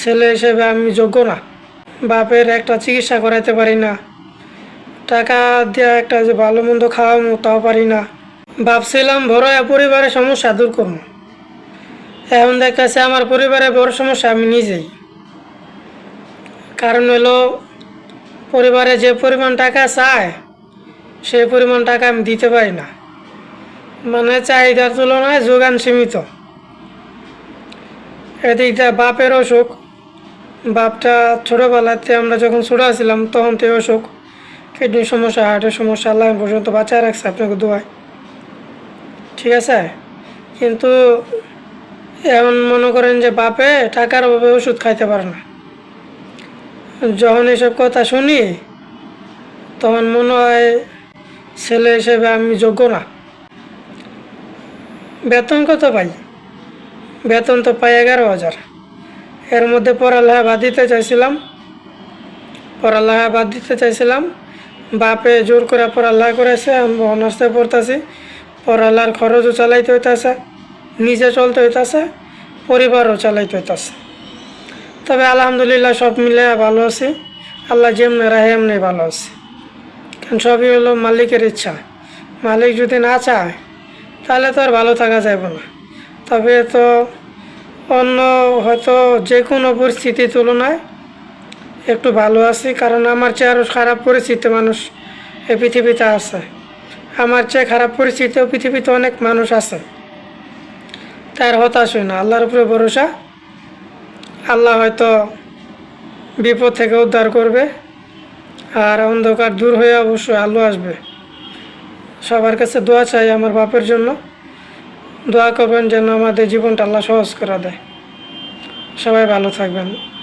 ছেলে হিসেবে আমি যোগ্য না। বাপের একটা চিকিৎসা করাইতে পারি না। টাকা দিয়ে একটা যে ভালো মন্দ খাওয়াবো তাও পারি না। ভাবছিলাম বড় পরিবারের সমস্যা দূর করব এখন দেখতেছে আমার পরিবারের বড় সমস্যা, আমি নিজেই। কারণ হলো পরিবারে যে পরিমাণ টাকা চায় সেই পরিমাণ টাকা আমি দিতে পারি না। মানে চাহিদার তুলনায় যোগান সীমিত। এদিকটা বাপের অসুখ বাপটা ছোটোবেলাতে আমরা যখন ছোটো ছিলাম, তখন তো অসুখ। কিডনির সমস্যা, হার্টের সমস্যা, আল্লাহ পর্যন্ত বাঁচায় রাখছে আপনাকে দোয়ায়। ঠিক আছে? কিন্তু এমন মনে করেন যে বাপে টাকার অভাবে ওষুধ খাইতে পারে না। যখন এসব কথা শুনি, তখন মনে হয় ছেলে হিসেবে আমি যোগ্য না। বেতন কত পাই বেতন তো পাই এগারো হাজার। এর মধ্যে পড়ালেখা বাদ দিতে চাইছিলাম। পড়ালেখা বাদ দিতে চাইছিলাম। বাপে জোর করে পড়ালেখা করেছে, আমি অনার্সে পড়তেছি। পড়ালেখার খরচও চালাইতে হইতেছে, নিজে চলতে হইতেছে, পরিবারও চালাইতে হইতেছে। তবে আলহামদুলিল্লাহ সব মিলে ভালো আছি। আল্লাহ যেমনি রাহে এমনি ভালো আছি। কারণ সবই হলো মালিকের ইচ্ছা। মালিক যদি না চায়, তাহলে তো আর ভালো থাকা যাবে না। তবে তো অন্য হয়তো যে কোনো পরিস্থিতির তুলনায় একটু ভালো আছি, কারণ আমার চেয়ে আরও খারাপ পরিস্থিতি মানুষ এই পৃথিবীতে আছে। আমার চেয়ে খারাপ পরিস্থিতিও পৃথিবীতে অনেক মানুষ আছে। তার হতাশ হয় না, আল্লাহর উপরে ভরসা। আল্লাহ হয়তো বিপদ থেকে উদ্ধার করবে, আর অন্ধকার দূর হয়ে অবশ্যই আলো আসবে। সবার কাছে দোয়া চাই আমার বাপের জন্য। দোয়া করবেন যেন আমাদের জীবনটা আল্লাহ সহজ করে দেয়। সবাই ভালো থাকবেন।